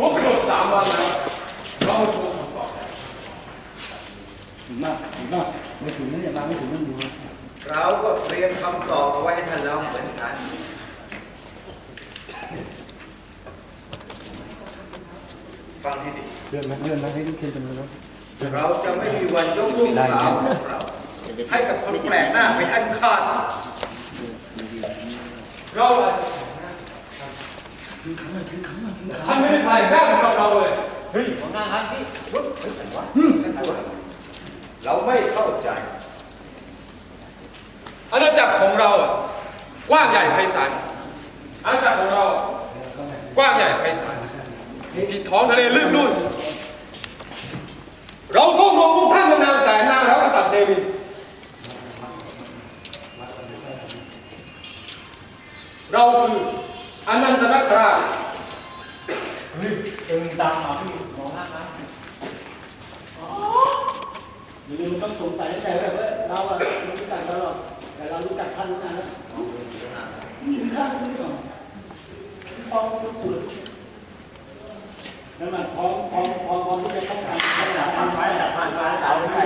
วันแล้วเราโชว์คำตอบดีมากดีมากไม่ถึงนั่นอย่ามาไม่ถึงนั่นอยู่เราก็เตรียมคำตอบเอาไว้ให้ท่านแล้วเหมือนกันฟังให้ดีเลื่อนไหมเลื่อนไหมให้ลูกเคนจำนวนแล้วเราจะไม่มีวันยกลูกสาวของเราให้กับคนแปลกหน้าเป็นอันขาดเราอาจจะ ท่านไม่ได้แปลกหน้ากับเราเลยท่านพูดเราไม่เข้าใจอาณาจักรของเราอะกว้างใหญ่ไพศาลอาณาจักรของเราอะกว้างใหญ่ไพศาลที่ท้องทะเลลึกนู่นเราเฝ้ามองพวกท่านมานานแสนนานแล้วกษัตริย์เดวิดเราคือ อนันตนาคราชเออตามมาพี่มองหน้านะอย่าลืมต้องสงสัยใจแบบว่าเราอะรู้จักเราหรอกแต่เรารู้จักท่านรู้จักนะนี่คือท่านนี่หรอพร้อมทุกคนนั่นมันพร้อมพร้อม